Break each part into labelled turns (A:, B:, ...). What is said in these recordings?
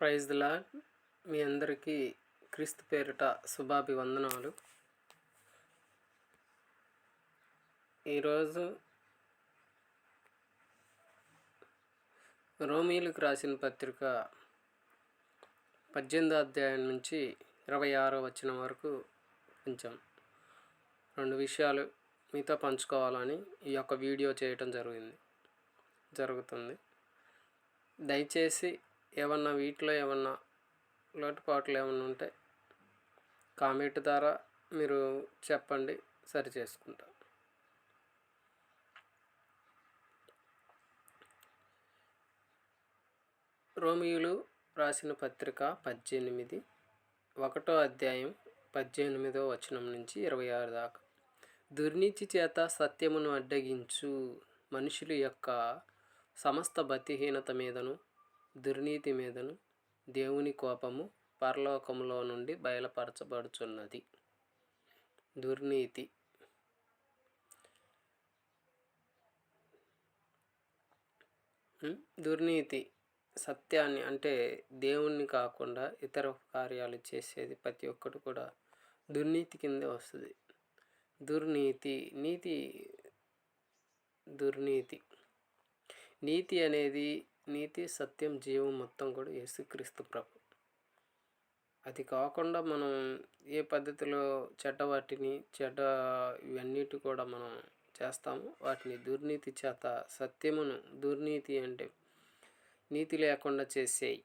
A: Praise లా మీ అందరికీ క్రీస్తు పేరిట శుభాభివందనాలు. ఈరోజు రోమీలకు రాసిన పత్రిక పద్దెనిమిదో అధ్యాయం నుంచి ఇరవై ఆరో వచ్చిన వరకు కొంచెం రెండు విషయాలు మీతో పంచుకోవాలని ఈ యొక్క వీడియో చేయటం జరిగింది జరుగుతుంది. దయచేసి ఏమన్నా వీటిలో ఏమన్నా లోటుపాట్లు ఏమన్నా ఉంటే కామెంట్ ద్వారా మీరు చెప్పండి సరి చేసుకుంటా. రోమియోలు రాసిన పత్రిక పద్దెనిమిది ఒకటో అధ్యాయం పద్దెనిమిదో వచనం నుంచి ఇరవై ఆరు దాకా. దుర్నీతి చేత సత్యమును అడ్డగించు మనుషుల యొక్క సమస్త బతిహీనత మీదను దుర్నీతి మీదను దేవుని కోపము పరలోకములో నుండి బయలుపరచబడుచున్నది. దుర్నీతి. దుర్నీతి. సత్యాన్ని అంటే దేవుణ్ణి కాకుండా ఇతర కార్యాలు చేసేది ప్రతి ఒక్కటి కూడా దుర్నీతి కిందే వస్తుంది. దుర్నీతి. నీతి. దుర్నీతి. నీతి అనేది నీతి సత్యం జీవం మొత్తం కూడా యేసుక్రీస్తు ప్రభు. అది కాకుండా మనం ఏ పద్ధతిలో చెడ్డ వాటిని చెడ్డ ఇవన్నిటి కూడా మనం చేస్తాము వాటిని దుర్నీతి చేత సత్యమును దుర్నీతి అంటే నీతి లేకుండా చేసేయి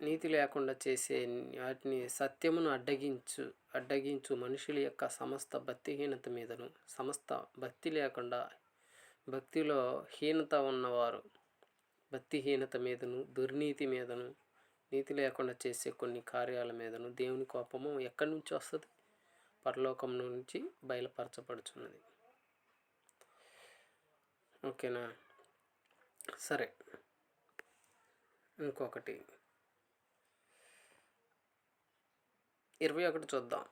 A: నీతి లేకుండా చేసే వాటిని సత్యమును అడ్డగించు అడ్డగించు మనుషుల యొక్క సమస్త భక్తిహీనత మీదను సమస్త భక్తి లేకుండా భక్తిలో హీనత ఉన్నవారు భక్తిహీనత మీదను దుర్నీతి మీదను నీతి లేకుండా చేసే కొన్ని కార్యాల మీదను దేవుని కోపము ఎక్కడి నుంచి వస్తుంది? పరలోకం నుంచి బయలుపరచబడుచున్నది. ఓకేనా? సరే. ఇంకొకటి. ఇరవై ఒకటి చూద్దాం.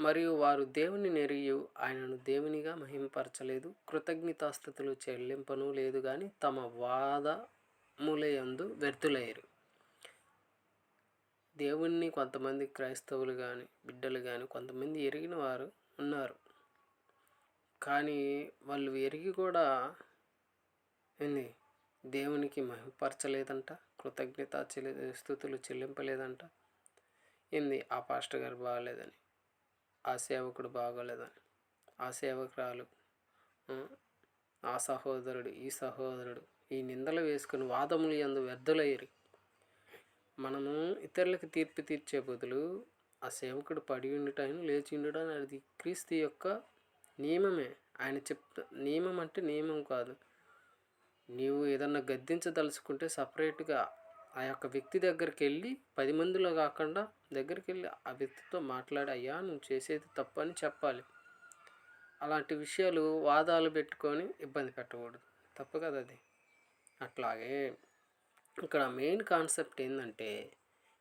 A: మరియు వారు దేవుని నెరియు ఆయనను దేవునిగా మహింపరచలేదు. కృతజ్ఞతాస్థుతులు చెల్లింపను లేదు కానీ తమ వాదములయందు వ్యర్థులయ్యారు. దేవుణ్ణి కొంతమంది క్రైస్తవులు కానీ బిడ్డలు కానీ కొంతమంది ఎరిగిన వారు ఉన్నారు. కానీ వాళ్ళు ఎరిగి కూడా ఏంది? దేవునికి మహిమపరచలేదంట కృతజ్ఞత చెల్లి స్థుతులు చెల్లింపలేదంట. ఏంది? ఆ పాస్టర్ గారు బాగలేదని. ఆ సేవకుడు బాగోలేదని. ఆ సేవకురాలు ఆ, సహోదరుడు ఈ సహోదరుడు ఈ నిందలు వేసుకుని వాదములు ఎందు వ్యర్థులయ్యరు. మనము ఇతరులకు తీర్పు తీర్చే బదులు ఆ సేవకుడు పడి ఉండటం లేచి ఉండడం అది క్రీస్తు యొక్క నియమమే. ఆయన చెప్తా నియమం అంటే నియమం కాదు. నీవు ఏదన్నా గద్దించదలుచుకుంటే సపరేట్గా ఆ యొక్క వ్యక్తి దగ్గరికి వెళ్ళి పది మందిలో కాకుండా దగ్గరికి వెళ్ళి ఆ వ్యక్తితో మాట్లాడి అయ్యా నువ్వు చేసేది తప్పని అని చెప్పాలి. అలాంటి విషయాలు వాదాలు పెట్టుకొని ఇబ్బంది పెట్టకూడదు. తప్పు కదా అది. అట్లాగే ఇక్కడ మెయిన్ కాన్సెప్ట్ ఏంటంటే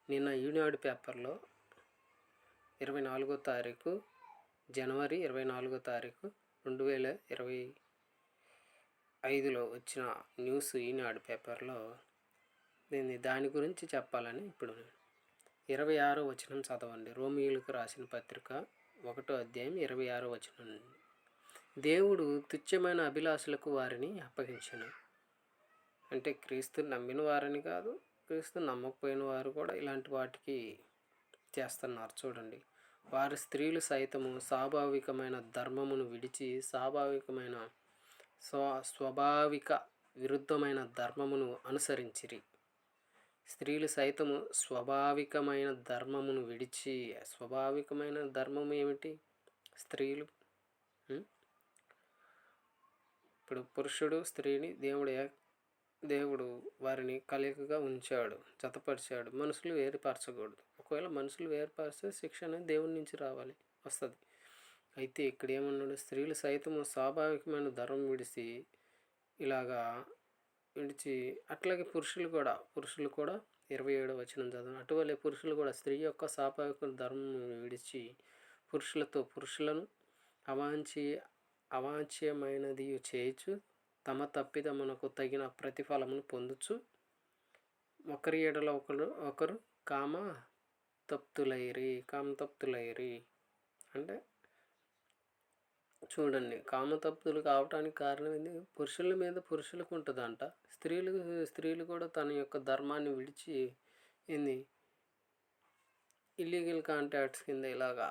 A: నిన్న ఈనాడు పేపర్లో ఇరవై నాలుగో తారీఖు జనవరి ఇరవై నాలుగో తారీఖు రెండు వేల ఇరవై ఐదులో వచ్చిన న్యూస్ ఈనాడు పేపర్లో దీన్ని దాని గురించి చెప్పాలని ఇప్పుడు ఇరవై ఆరో వచనం చదవండి. రోమియోలకు రాసిన పత్రిక ఒకటో అధ్యాయం ఇరవై ఆరో వచనం దేవుడు తుచ్చమైన అభిలాషులకు వారిని అప్పగించను. అంటే క్రీస్తు నమ్మిన వారని కాదు క్రీస్తు నమ్మకపోయిన వారు కూడా ఇలాంటి వాటికి చేస్తున్నారు చూడండి. వారి స్త్రీలు సైతము స్వాభావికమైన ధర్మమును విడిచి స్వాభావికమైన స్వ స్వాభావిక విరుద్ధమైన ధర్మమును అనుసరించిరి. స్త్రీలు సైతము స్వాభావికమైన ధర్మమును విడిచి స్వాభావికమైన ధర్మం ఏమిటి? స్త్రీలు ఇప్పుడు పురుషుడు స్త్రీని దేవుడు ఏ- దేవుడు వారిని కలికగా ఉంచాడు జతపరిచాడు. మనుషులు వేరుపరచకూడదు ఒకవేళ మనుషులు వేరుపరిస్తే శిక్ష అనేది నుంచి రావాలి వస్తుంది. అయితే ఇక్కడ ఏమన్నాడు? స్త్రీలు సైతము స్వాభావికమైన ధర్మం విడిచి ఇలాగా విడిచి అట్లాగే పురుషులు కూడా పురుషులు కూడా ఇరవై ఏడు వచనం చదవం. అటువలే పురుషులు కూడా స్త్రీ యొక్క సాపాయక ధర్మం విడిచి పురుషులతో పురుషులను అవాంఛి అవాంఛ్యమైనది చేయొచ్చు తమ తప్పిదమునకు తగిన ప్రతిఫలమును పొందుచు ఒకరి ఏడలో ఒకరు ఒకరు కామ తప్తులైరి కామ తప్తులైరి అంటే చూడండి. కామ తప్పులు కావటానికి కారణం ఏంది? పురుషుల మీద పురుషులకు ఉంటుందంట. స్త్రీలు స్త్రీలు కూడా తన యొక్క ధర్మాన్ని విడిచి ఏంది? ఇల్లీగల్ కాంటాక్ట్స్ కింద ఇలాగా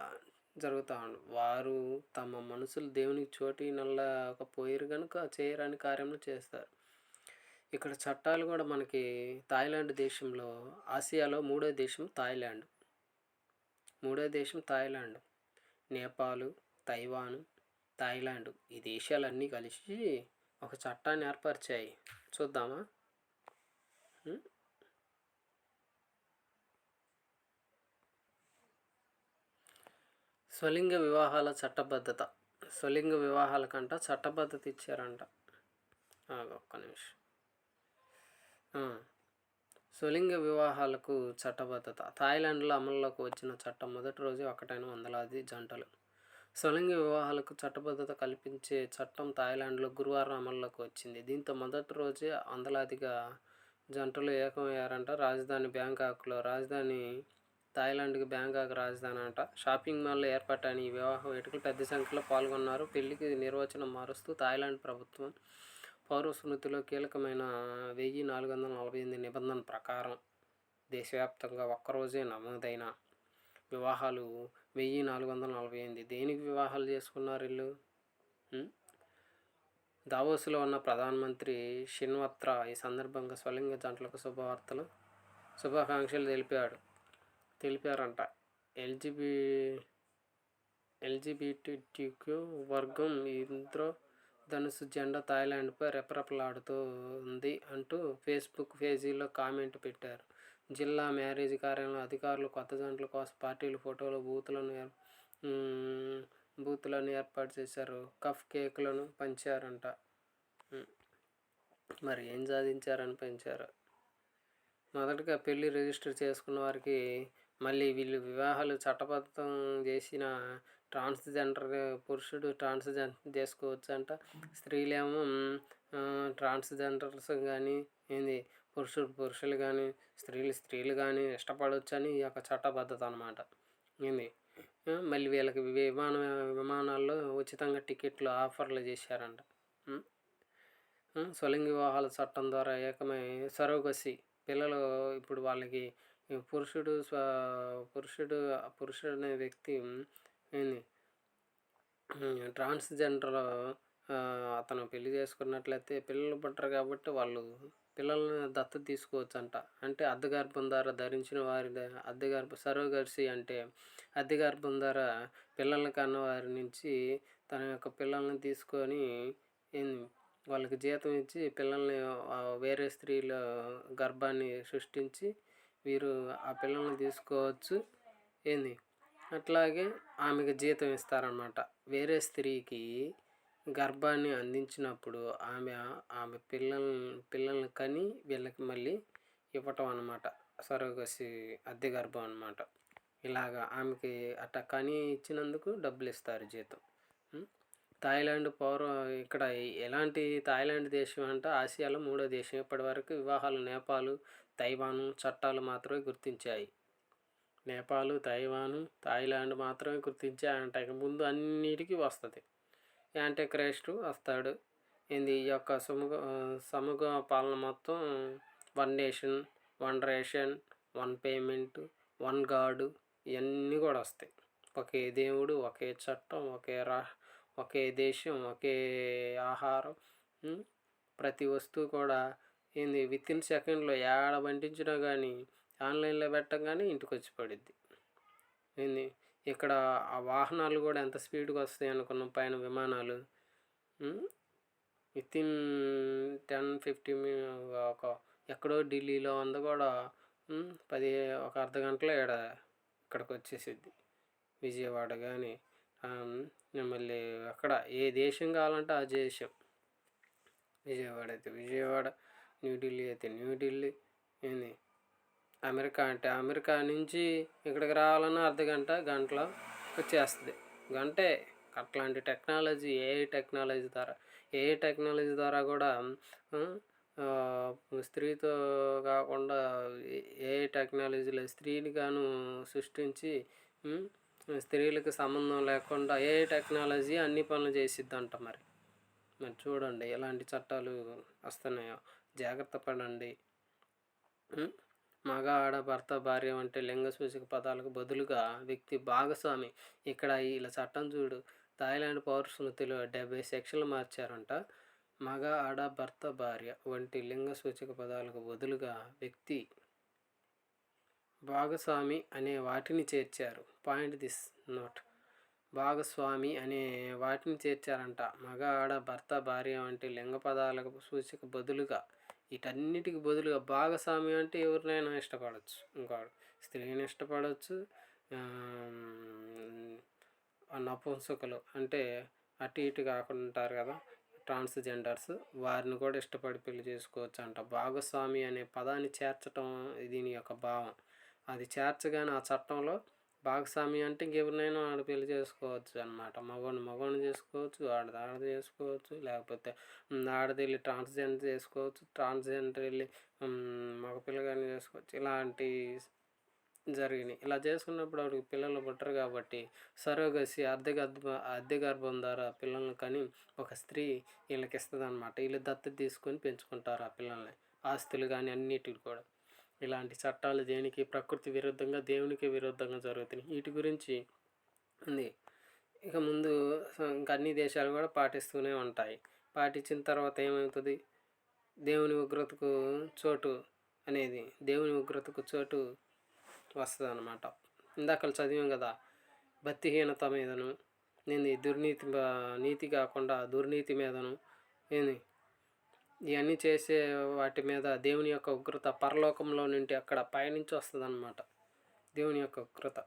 A: జరుగుతూ ఉండు వారు తమ మనసులు దేవునికి చోటి నల్లకపోయారు కనుక చేయరాని కార్యములు చేస్తారు. ఇక్కడ చట్టాలు కూడా మనకి థాయిలాండ్ దేశంలో ఆసియాలో మూడో దేశం థాయిలాండ్. మూడో దేశం థాయిలాండ్. Nepal Taiwan Thailand. ఈ దేశాలన్నీ కలిసి ఒక చట్టాన్ని ఏర్పరిచాయి. చూద్దామా? స్వలింగ వివాహాల చట్టబద్ధత. స్వలింగ వివాహాలకంట చట్టబద్ధత ఇచ్చారంట. ఒక్క నిమిషం. స్వలింగ వివాహాలకు చట్టబద్ధత. థాయిలాండ్లో అమల్లోకి వచ్చిన చట్టం మొదటి రోజు ఒకటైన వందలాది జంటలు. స్వలింగ వివాహాలకు చట్టబద్ధత కల్పించే చట్టం థాయిలాండ్లో గురువారం అమల్లోకి వచ్చింది. దీంతో మొదటి రోజే వందలాదిగా జంటలు ఏకమయ్యారంట. రాజధాని బ్యాంకాక్లో రాజధాని థాయిలాండ్కి బ్యాంకాక్ రాజధాని అంట షాపింగ్ మాల్లో ఏర్పాటైన ఈ వివాహ వేడుకలు పెద్ద సంఖ్యలో పాల్గొన్నారు. పెళ్ళికి నిర్వచనం మారుస్తూ థాయిలాండ్ ప్రభుత్వం పౌర స్మృతిలో కీలకమైన వెయ్యి నాలుగు వందల నలభై ఎనిమిది నిబంధన ప్రకారం దేశవ్యాప్తంగా ఒక్కరోజే నమోదైన వివాహాలు వెయ్యి నాలుగు వందల నలభై ఎనిమిది. దేనికి వివాహాలు చేసుకున్నారు వీళ్ళు దావోస్లో ఉన్న ప్రధానమంత్రి షిన్వత్రా ఈ సందర్భంగా స్వలింగ జంటలకు శుభవార్తలు శుభాకాంక్షలు తెలిపాడు. తెలిపారంట. ఎల్జిబి ఎల్జిబిటిక్యూ వర్గం ఇంద్రో ధనుసు జెండా థాయిలాండ్పై రెపరెపలాడుతూ ఉంది అంటూ ఫేస్బుక్ పేజీలో కామెంట్ పెట్టారు. జిల్లా మ్యారేజ్ కార్యాలయంలో అధికారులు కొత్త జంటల కోసం పార్టీలు ఫోటోలు బూతులను బూతులను ఏర్పాటు చేశారు. కఫ్ కేకులను పంచారంట. మరి ఏం సాధించారని పెంచారు? మొదటగా పెళ్ళి రిజిస్టర్ చేసుకున్న వారికి మళ్ళీ వీళ్ళు వివాహాలు చట్టబద్ధం చేసిన ట్రాన్స్జెండర్ పురుషుడు ట్రాన్స్జెండర్ చేసుకోవచ్చు అంట స్త్రీలేమో ట్రాన్స్జెండర్స్ కానీ ఏంది పురుషుడు పురుషులు కానీ స్త్రీలు స్త్రీలు కానీ ఇష్టపడవచ్చు అని ఈ యొక్క చట్టబద్ధత అనమాట ఏంది? మళ్ళీ వీళ్ళకి విమాన విమానాల్లో ఉచితంగా టికెట్లు ఆఫర్లు చేశారంట. ఉం? స్వలింగ వివాహాల చట్టం ద్వారా ఏకమై సరోగసి పిల్లలు ఇప్పుడు వాళ్ళకి పురుషుడు స్వ పురుషుడు పురుషుడు అనే వ్యక్తి ఏంది? ట్రాన్స్జెండర్ అతను పెళ్ళి చేసుకున్నట్లయితే పిల్లలు పుట్టరు కాబట్టి వాళ్ళు పిల్లల్ని దత్తత తీసుకోవచ్చు అంట అంటే అర్ధగర్భం ద్వారా ధరించిన వారి ద- అద్దె సరోగర్సి అంటే అర్ధగర్భం గర్భం ద్వారా పిల్లల్ని కన్న వారి నుంచి తన యొక్క పిల్లల్ని తీసుకొని ఏంది వాళ్ళకి జీతం ఇచ్చి పిల్లల్ని వేరే స్త్రీల గర్భాన్ని సృష్టించి వీరు ఆ పిల్లల్ని తీసుకోవచ్చు. ఏంది? అట్లాగే ఆమెకు జీతం ఇస్తారనమాట వేరే స్త్రీకి గర్భాన్ని అందించినప్పుడు ఆమె ఆమె పిల్లల్ని పిల్లల్ని కని వీళ్ళకి మళ్ళీ ఇవ్వటం అనమాట సరోగసి అద్దె గర్భం అనమాట ఇలాగా ఆమెకి అట్ట కని ఇచ్చినందుకు డబ్బులు ఇస్తారు జీతం థాయిలాండ్ పౌర ఇక్కడ ఎలాంటి థాయిలాండ్ దేశం అంటే ఆసియాలో మూడో దేశం. ఇప్పటివరకు వివాహాలు నేపాలు తైవాను చట్టాలు మాత్రమే గుర్తించాయి. నేపాలు తైవాను థాయిలాండ్ మాత్రమే గుర్తించాయి అంటే ముందు అన్నిటికీ వస్తుంది. యాంటీ క్రైస్టు వస్తాడు. ఏంది? ఈ యొక్క సముగ సమూహ పాలన మొత్తం one nation one ration one payment one గాడు ఇవన్నీ కూడా వస్తాయి. ఒకే దేవుడు ఒకే చట్టం ఒకే రా ఒకే దేశం ఒకే ఆహారం ప్రతి వస్తువు కూడా ఏంది? విత్ ఇన్ సెకండ్లో ఏడ పండించినా కానీ ఆన్లైన్లో పెట్టగానే ఇంటికి వచ్చి పడిద్ది. ఏంది? ఇక్కడ ఆ వాహనాలు కూడా ఎంత స్పీడ్గా వస్తాయి అనుకున్నాం పైన విమానాలు. విత్ ఇన్ టెన్ ఫిఫ్టీ ఒక ఎక్కడో ఢిల్లీలో ఉంది కూడా పది ఒక అర్ధ గంటలో ఇక్కడ ఇక్కడికి వచ్చేసిద్ది. విజయవాడ కానీ మళ్ళీ అక్కడ ఏ దేశం కావాలంటే ఆ దేశం. విజయవాడ అయితే విజయవాడ న్యూఢిల్లీ అయితే న్యూఢిల్లీ ఏంది? అమెరికా అంటే అమెరికా నుంచి ఇక్కడికి రావాలన్నా అర్ధ గంట గంటలో వచ్చేస్తుంది. గంటే అట్లాంటి టెక్నాలజీ ఏ టెక్నాలజీ ద్వారా ఏ టెక్నాలజీ ద్వారా కూడా స్త్రీతో కాకుండా ఏ టెక్నాలజీలో స్త్రీని గాను సృష్టించి స్త్రీలకు సంబంధం లేకుండా ఏ టెక్నాలజీ అన్ని పనులు చేసిద్దంట మరి. మరి చూడండి ఎలాంటి చట్టాలు వస్తున్నాయో. జాగ్రత్త పడండి. మగ ఆడ భర్త భార్య వంటి లింగ సూచిక పదాలకు బదులుగా వ్యక్తి భాగస్వామి. ఇక్కడ ఇలా చట్టం చూడు. థాయిలాండ్ పౌరస్మృతిలో డెబ్బై సెక్షన్లు మార్చారంట. మగ ఆడ భర్త భార్య వంటి లింగ సూచిక పదాలకు బదులుగా వ్యక్తి భాగస్వామి అనే వాటిని చేర్చారు. Point this note. భాగస్వామి అనే వాటిని చేర్చారంట. మగ ఆడ భర్త భార్య వంటి లింగ పదాలకు సూచిక బదులుగా వీటన్నిటికి బదులుగా భాగస్వామి అంటే ఎవరినైనా ఇష్టపడవచ్చు ఇంకోడు స్త్రీని ఇష్టపడవచ్చు నపుంసకులు అంటే అటు ఇటు కాకుండా ఉంటారు కదా ట్రాన్స్జెండర్స్ వారిని కూడా ఇష్టపడి పెళ్ళి చేసుకోవచ్చు అంట. భాగస్వామి అనే పదాన్ని చేర్చటం దీని యొక్క భావం. అది చేర్చగానే ఆ చట్టంలో భాగస్వామి అంటే ఇంకెవరినైనా ఆడ పెళ్ళి చేసుకోవచ్చు అనమాట మగవాడిని మగవాడిని చేసుకోవచ్చు ఆడది ఆడది చేసుకోవచ్చు లేకపోతే ఆడది వెళ్ళి ట్రాన్స్జెండర్ చేసుకోవచ్చు ట్రాన్స్జెండర్ వెళ్ళి మగపిల్లగాని చేసుకోవచ్చు. ఇలాంటి జరిగినాయి. ఇలా చేసుకున్నప్పుడు ఆవిడకి పిల్లలు పుట్టరు కాబట్టి సరోగసి అర్ధ గర్భ గర్భం ద్వారా పిల్లల్ని కానీ ఒక స్త్రీ వీళ్ళకి ఇస్తుంది అనమాట వీళ్ళు దత్తత తీసుకొని పెంచుకుంటారు ఆ పిల్లల్ని ఆస్తులు కానీ అన్నిటికి కూడా. ఇలాంటి చట్టాలు దేనికి ప్రకృతి విరుద్ధంగా దేవునికి విరుద్ధంగా జరుగుతున్నాయి. వీటి గురించి ఉంది. ఇక ముందు ఇంకా అన్ని దేశాలు కూడా పాటిస్తూనే ఉంటాయి. పాటించిన తర్వాత ఏమవుతుంది? దేవుని ఉగ్రతకు చోటు అనేది దేవుని ఉగ్రతకు చోటు వస్తుంది అన్నమాట ఇందాక చదివాం కదా భక్తిహీనత మీదను నేను దుర్నీతి నీతి కాకుండా దుర్నీతి మీదను ఏంది ఇవన్నీ చేసే వాటి మీద దేవుని యొక్క ఉగ్రత పరలోకంలో నుండి అక్కడ పయనించి వస్తుంది అనమాట దేవుని యొక్క ఉగ్రత.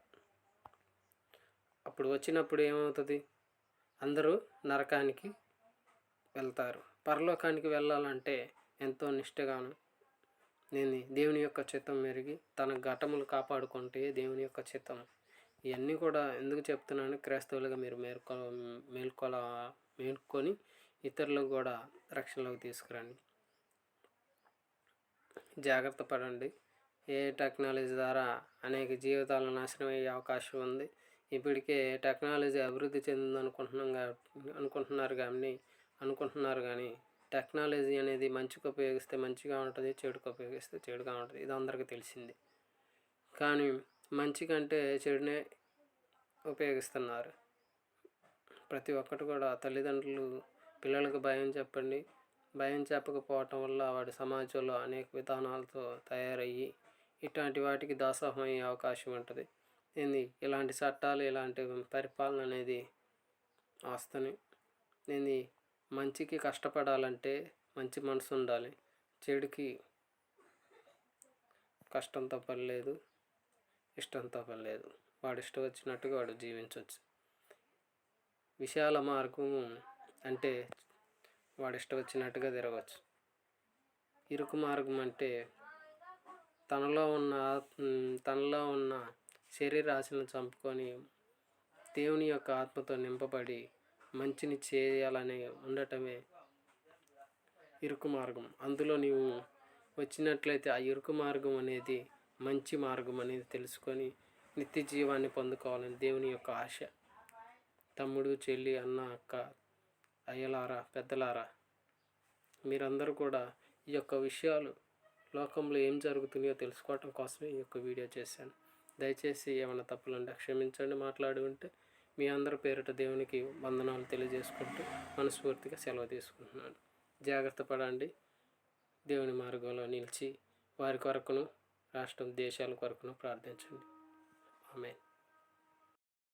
A: అప్పుడు వచ్చినప్పుడు ఏమవుతుంది? అందరూ నరకానికి వెళ్తారు. పరలోకానికి వెళ్ళాలంటే ఎంతో నిష్టగాను నేను దేవుని యొక్క చిత్తం మెరిగి తన ఘటములు కాపాడుకుంటే దేవుని యొక్క చిత్తం. ఇవన్నీ కూడా ఎందుకు చెప్తున్నాను? క్రైస్తవులుగా మీరు మేల్కొ మేల్కొల మేల్కొని ఇతరులకు కూడా రక్షణలోకి తీసుకురండి. జాగ్రత్త పడండి. ఏ టెక్నాలజీ ద్వారా అనేక జీవితాలు నాశనం అయ్యే అవకాశం ఉంది. ఇప్పటికే టెక్నాలజీ అభివృద్ధి చెందింది అనుకుంటున్నాం అనుకుంటున్నారు కానీ అనుకుంటున్నారు కానీ టెక్నాలజీ అనేది మంచిగా ఉపయోగిస్తే మంచిగా ఉంటుంది చెడుకు ఉపయోగిస్తే చెడుగా ఉంటుంది. ఇది అందరికీ తెలిసింది. కానీ మంచి కంటే చెడునే ఉపయోగిస్తున్నారు. ప్రతి ఒక్కటి కూడా తల్లిదండ్రులు పిల్లలకు భయం చెప్పండి. భయం చెప్పకపోవటం వల్ల వాడి సమాజంలో అనేక విధానాలతో తయారయ్యి ఇట్లాంటి వాటికి దాసోహం అయ్యే అవకాశం ఉంటుంది. ఏంది? ఇలాంటి చట్టాలు ఇలాంటి పరిపాలన అనేది వస్తాయి ఏంది? మంచికి కష్టపడాలంటే మంచి మనసు ఉండాలి. చెడుకి కష్టంతో తప్పలేదు ఇష్టంతో తప్పలేదు వాడు ఇష్టం వచ్చినట్టుగా వాడు జీవించవచ్చు విశాల మార్గం అంటే వాడు ఇష్టం వచ్చినట్టుగా తిరగవచ్చు ఇరుకు మార్గం అంటే తనలో ఉన్న తనలో ఉన్న శరీరాశను చంపుకొని దేవుని యొక్క ఆత్మతో నింపబడి మంచిని చేయాలని ఉండటమే ఇరుకు మార్గం. అందులో నీవు వచ్చినట్లయితే ఆ ఇరుకు మార్గం అనేది మంచి మార్గం అనేది తెలుసుకొని నిత్య జీవాన్ని పొందుకోవాలని దేవుని యొక్క ఆశ. తమ్ముడు చెల్లి అన్న అక్క అయ్యలారా పెద్దలారా మీరందరూ కూడా ఈ యొక్క విషయాలు లోకంలో ఏం జరుగుతున్నాయో తెలుసుకోవటం కోసమే ఈ యొక్క వీడియో చేశాను. దయచేసి ఏమైనా తప్పులుంటే క్షమించండి మాట్లాడి ఉంటే మీ అందరి పేరిట దేవునికి వందనాలు తెలియజేసుకుంటూ మనస్ఫూర్తిగా సెలవు తీసుకుంటున్నాను. జాగ్రత్త పడండి. దేవుని మార్గంలో నిలిచి వారి కొరకును రాష్ట్రం దేశాల కొరకును ప్రార్థించండి. ఆమె